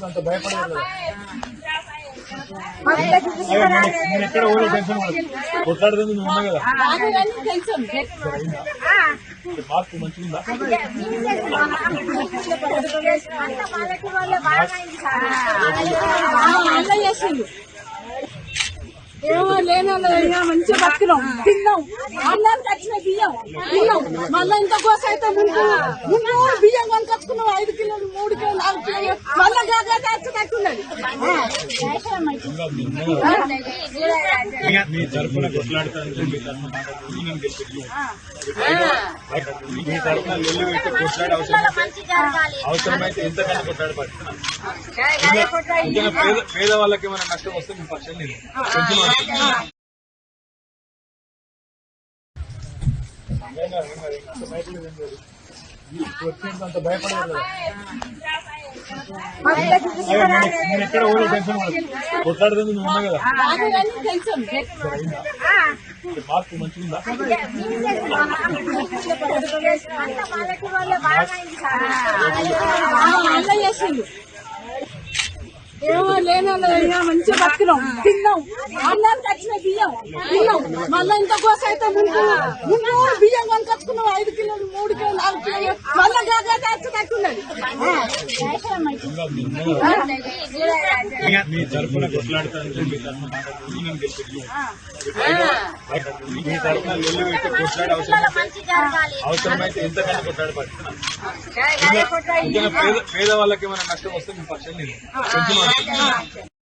అంత భయపడలేదు నేను ఎక్కడ ఓడి టెన్షన్ పడదు కొట్లాడుతుంది నువ్వు ఉన్నా కదా. మార్పు మంచిగా ఏమో లేని మంచిగా బతికినాం తిన్నాం. అన్నానికి వచ్చిన బియ్యం. తిన్నాం మళ్ళా ఇంత కోస అయితే ముందు ముందు బియ్యం కొనుకొచ్చుకున్నాం ఐదు కిలోలు మూడు కిలోలు నాలుగు కిలోలు. మళ్ళా కొట్లాడే అవసరం అవసరమైతే ఎంతకన్నా కొట్లాడబడుతున్నాను ఇంకా పేద పేద వాళ్ళకి ఏమైనా నష్టం వస్తే మీ పక్షం నేను అంత భయపడలేదు నేను ఎక్కడ ఓడి టెన్షన్ కొట్లాడుతుంది నువ్వు ఉన్నా కదా. మార్పు మంచిగా అలా చేసిండు లేని మంచిగా బతికినాం. తిన్నాం. అన్నానికి వచ్చిన బియ్యం. తిన్నాం. మళ్ళా ఇంత కోస అయితే ముందు ముందు బియ్యం కొనుకొచ్చుకున్నాం. ఐదు కిలోలు మూడు కిలోలు నాలుగు కిలోలు. మళ్ళా గాగా తెచ్చుకట్టున్నది మీ తరఫున కొట్లాడతాను మీ తరఫున మాట్లాడుతుంది నేను గెలిపించు మీ తరఫున లొల్లి పెట్టి కొట్లాడే అవసరం అవసరమైతే ఎంతకన్నా కొట్లాడబడుతున్నాను ఇంకా పేద పేద వాళ్ళకి ఏమైనా నష్టం వస్తే మీ పక్షం Márcia.